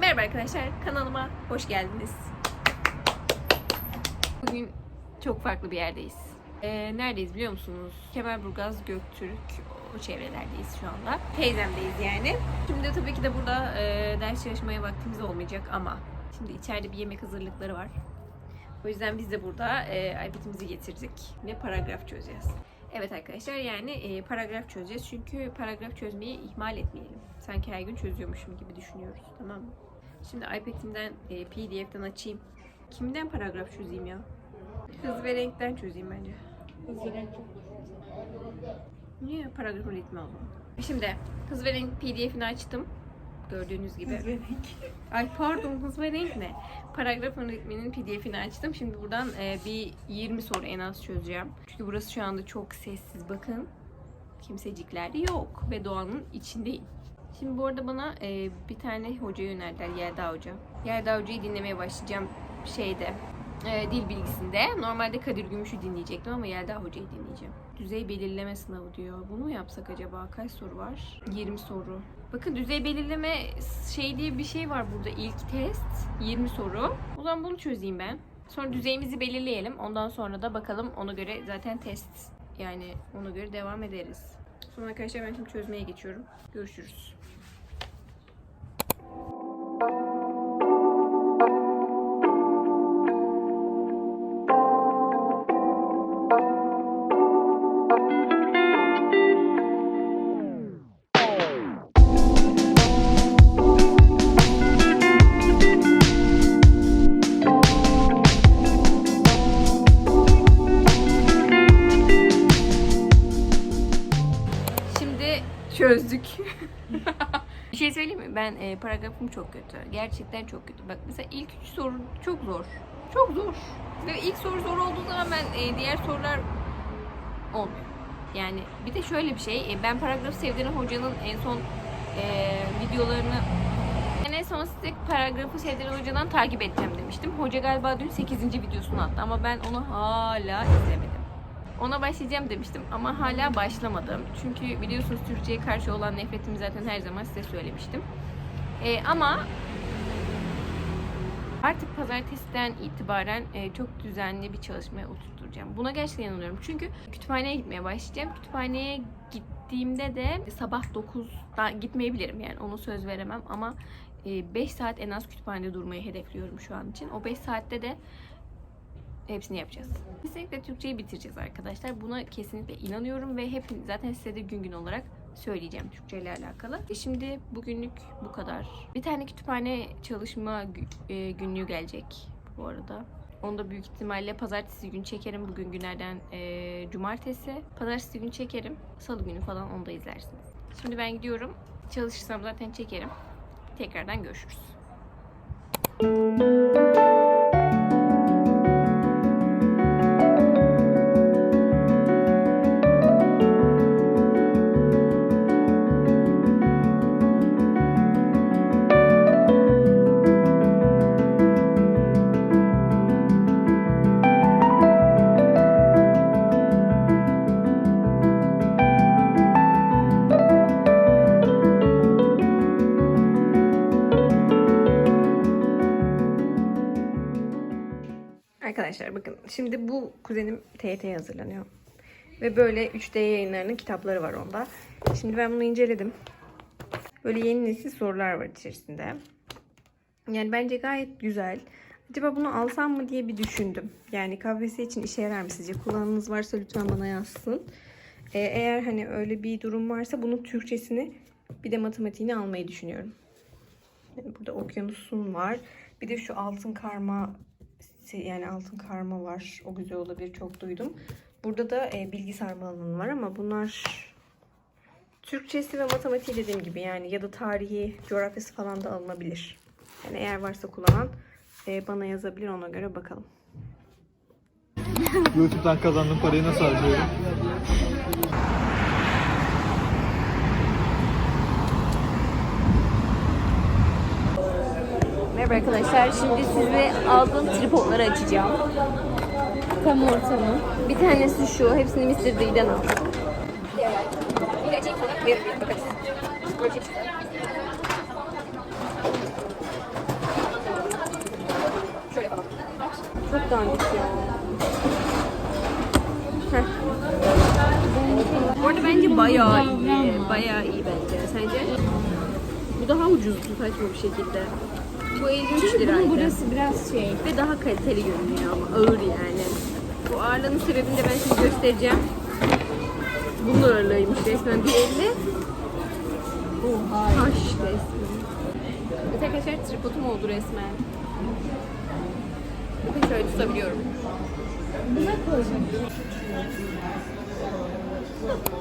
Merhaba arkadaşlar, kanalıma hoş geldiniz. Bugün çok farklı bir yerdeyiz. Ee, neredeyiz biliyor musunuz? Kemerburgaz, Göktürk, o çevrelerdeyiz şu anda. Teyzemdeyiz yani. Şimdi tabii ki de burada e, ders çalışmaya vaktimiz olmayacak ama şimdi içeride bir yemek hazırlıkları var. O yüzden biz de burada e, iPad'imizi getirdik ve paragraf çözeceğiz. Evet arkadaşlar yani e, paragraf çözeceğiz çünkü paragraf çözmeyi ihmal etmeyelim. Sanki her gün çözüyormuşum gibi düşünüyoruz tamam mı? Şimdi iPad'imden e, PDF'den açayım. Kimden paragraf çözeyim ya? Hız ve renkten çözeyim bence. Hız ve renk Niye paragrafın ritmi o zaman? Şimdi hız ve renk PDF'ini açtım. Gördüğünüz gibi. Hız ve renk. Ay pardon hız ve renk ne? Paragrafın ritminin pdf'ini açtım. Şimdi buradan e, bir 20 soru en az çözeceğim. Çünkü burası şu anda çok sessiz. Bakın kimsecikler yok ve doğanın içindeyim. Şimdi bu arada bana e, bir tane hoca önerdiler Yelda Hoca. Yelda Hoca'yı dinlemeye başlayacağım şeyde e, dil bilgisinde. Normalde Kadir Gümüş'ü dinleyecektim ama Yelda Hoca'yı dinleyeceğim. Düzey belirleme sınavı diyor. Bunu mu yapsak acaba? Kaç soru var? 20 soru. Bakın düzey belirleme şey diye bir şey var burada. İlk test 20 soru. O zaman bunu çözeyim ben. Sonra düzeyimizi belirleyelim. Ondan sonra da bakalım ona göre zaten test yani ona göre devam ederiz. Sonra arkadaşlar ben şimdi çözmeye geçiyorum. Görüşürüz. Çözdük. bir şey söyleyeyim mi? Ben e, paragrafım çok kötü. Gerçekten çok kötü. Bak mesela ilk üç soru çok zor. Çok zor. Ve ilk soru zor olduğu zaman ben e, diğer sorular olmuyor. Yani bir de şöyle bir şey. e, ben paragrafı sevdiğim hocanın en son e, videolarını en son size paragrafı sevdiğim hocadan takip edeceğim demiştim. Hoca galiba dün 8. videosunu attı ama ben onu hala izlemedim. Ona başlayacağım demiştim ama hala başlamadım. Çünkü biliyorsunuz Türkçe'ye karşı olan nefretimi zaten her zaman size söylemiştim. Ee, ama artık pazartesiden itibaren e, çok düzenli bir çalışmaya oturtacağım. Buna gerçekten inanıyorum. Çünkü kütüphaneye gitmeye başlayacağım. Kütüphaneye gittiğimde de sabah 9'da gitmeyebilirim yani onu söz veremem ama 5 saat en az kütüphanede durmayı hedefliyorum şu an için. O 5 saatte de hepsini yapacağız. Kesinlikle Türkçeyi bitireceğiz arkadaşlar. Buna kesinlikle inanıyorum ve hep zaten size de gün gün olarak söyleyeceğim Türkçe ile alakalı. E şimdi bugünlük bu kadar. Bir tane kütüphane çalışma e, günlüğü gelecek bu arada. Onu da büyük ihtimalle pazartesi gün çekerim. Bugün günlerden e, cumartesi. Pazartesi gün çekerim. Salı günü falan onu da izlersiniz. Şimdi ben gidiyorum. Çalışırsam zaten çekerim. Tekrardan görüşürüz. Arkadaşlar bakın şimdi bu kuzenim TYT'ye hazırlanıyor. Ve böyle 3D yayınlarının kitapları var onda. Şimdi ben bunu inceledim. Böyle yeni nesil sorular var içerisinde. Yani bence gayet güzel. Acaba bunu alsam mı diye bir düşündüm. Yani KPSS için işe yarar mı sizce? Kullanınız varsa lütfen bana yazsın. Ee, eğer hani öyle bir durum varsa bunun Türkçesini bir de matematiğini almayı düşünüyorum. Yani burada okyanusun var. Bir de şu altın karma yani altın karma var. O güzel olabilir. Çok duydum. Burada da e, bilgi sarma alanı var ama bunlar Türkçesi ve matematiği dediğim gibi yani ya da tarihi, coğrafyası falan da alınabilir. Yani eğer varsa kullanan e, bana yazabilir ona göre bakalım. YouTube'dan kazandığım parayı nasıl harcıyorum? Merhaba arkadaşlar. Şimdi size aldığım tripodları açacağım. Tam ortamı. Bir tanesi şu. Hepsini Mr. D'den aldım. Çok dandik ya. Bu arada bence bayağı iyi. Bayağı iyi bence. Sence? Bu daha ucuzdu saçma bir şekilde. Bu 53 liraydı. Burası biraz şey. Ve daha kaliteli görünüyor ama ağır yani. Bu ağırlığının sebebini de ben şimdi göstereceğim. Bunun ağırlığıymış resmen 1.50. Oha. Taş resmen. Evet arkadaşlar tripodum oldu resmen. Bakın şöyle tutabiliyorum. Buna koyacağım.